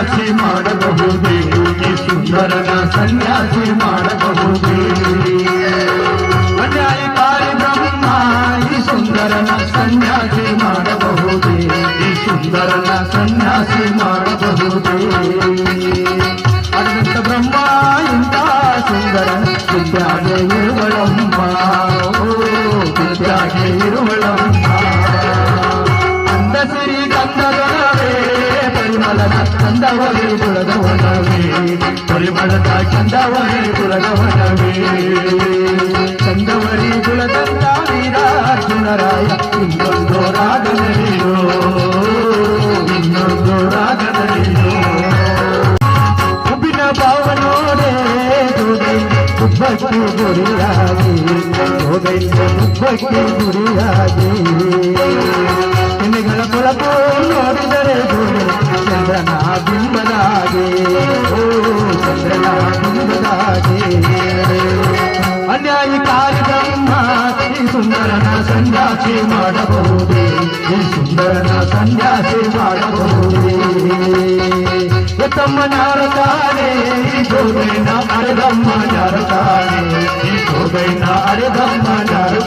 ಸನ್ಯಾಸಿ ಮಾಡಬಹುದೇ? ಯೋಗಿ ಸುಂದರನ ಸನ್ಯಾಸಿ ಮಾಡಬಹುದೇ? ಅನ್ಯಾಯಕಾರಿ ಬ್ರಹ್ಮ, ಈ ಸುಂದರನ ಸನ್ಯಾಸಿ ಮಾಡಬಹುದೇ? ಈ ಸುಂದರನ ಸನ್ಯಾಸಿ ಮಾಡಬಹುದೇ? ಅನಂತ ಬ್ರಹ್ಮ, ಇಂಥ ಸುಂದರ ವಿದ್ಯಾಗೆ ಇರುವಳಮ್ಮ ವಿದ್ಯಾಗೆ ಇರುವಳಮ್ಮ ಪರಿಮಳದ ಕಂದವರೇ ಕುಲದವನವೇ ಪರಿಮಳದ ಕಂದವರೇ ಕುಲದವನವೇ ಕಂದವರೇ ಕುಲದಂತ ವೀರಾರ್ಜುನರಾಯ ಇನ್ನೊಂದು ರಾಗದಲ್ಲಿಯೋ ಇನ್ನೊಂದು ರಾಗದಲ್ಲಿಯೋ ಉಬ್ಬಿನ ಭಾವನೋಡೆ ದುಡಿ ಉಬ್ಬಕ್ಕೆ ಗುರಿಯಾಗಿ ಹೋಗೈತ ಉಬ್ಬಕ್ಕೆ ಗುರಿಯಾಗಿ ಚಂದ್ರನ ಬಿಂಬದಾಗೆ ಓ ಚಂದ್ರನ ಬಿಂಬದಾಗೆ ಅನ್ಯಾಯಕಾರಿ ಬ್ರಹ್ಮ ಈ ಸುಂದರನ ಸನ್ಯಾಸಿ ಮಾಡಬಹುದೇ ಈ ಸುಂದರನ ಸನ್ಯಾಸಿ ಮಾಡಬಹುದೇ ತಮ್ಮ ನಾರತಾನೆ ಈ ಜೋಗೈನ ಅರೆದಮ್ಮ ನಾರತಾನೆ ಈ ಜೋಗೈನ ಅರೆದಮ್ಮ ನಾರತಾನೆ